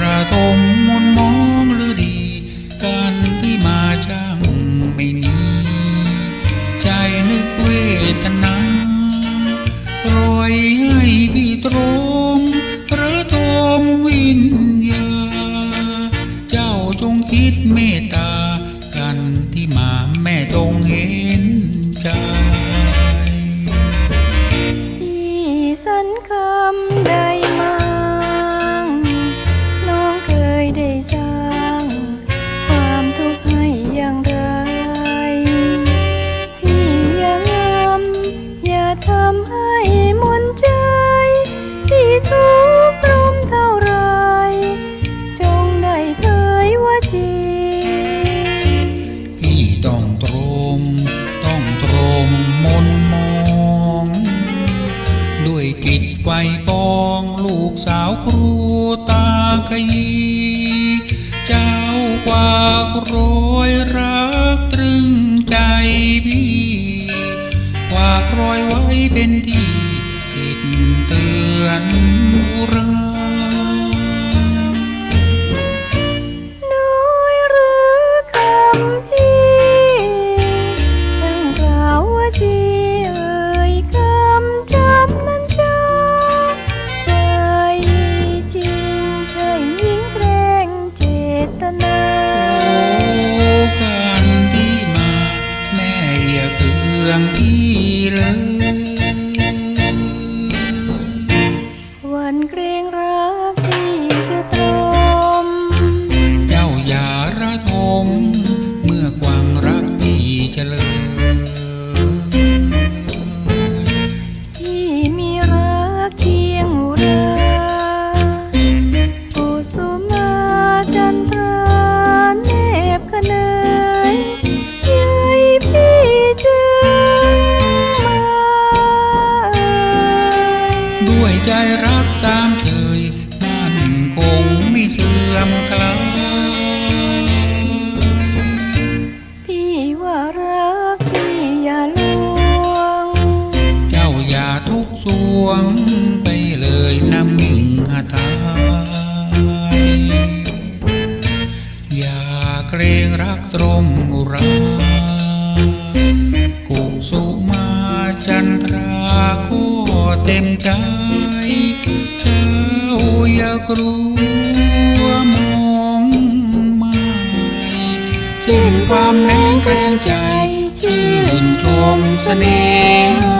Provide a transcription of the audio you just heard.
ระทมมนมองหรือดีการที่มาช่างไม่มีใจนึกเวทนาปล่อยให้พี่ตรงระทมวิญญาเจ้าจงคิดเมตตากันที่มาแม่จงเห็นใจ ไฟปองลูกสาวครูตาขยี เจ้าควากโรยรักตรึงใจพี่ฝากรอยไว้เป็นที่ติดเตือนอุรา ใจรักสามเฉยมั่นคงไม่เสื่อมคลายพี่ว่ารักพี่อย่าลวง เจ้าอย่าทุกสวงไปเลยน้ำมิ่งหาทายอย่าเกรงรักตรมรากุ กลัวมองไม่สิ้นความแรงแกรงใจชื่นชมเสน่หา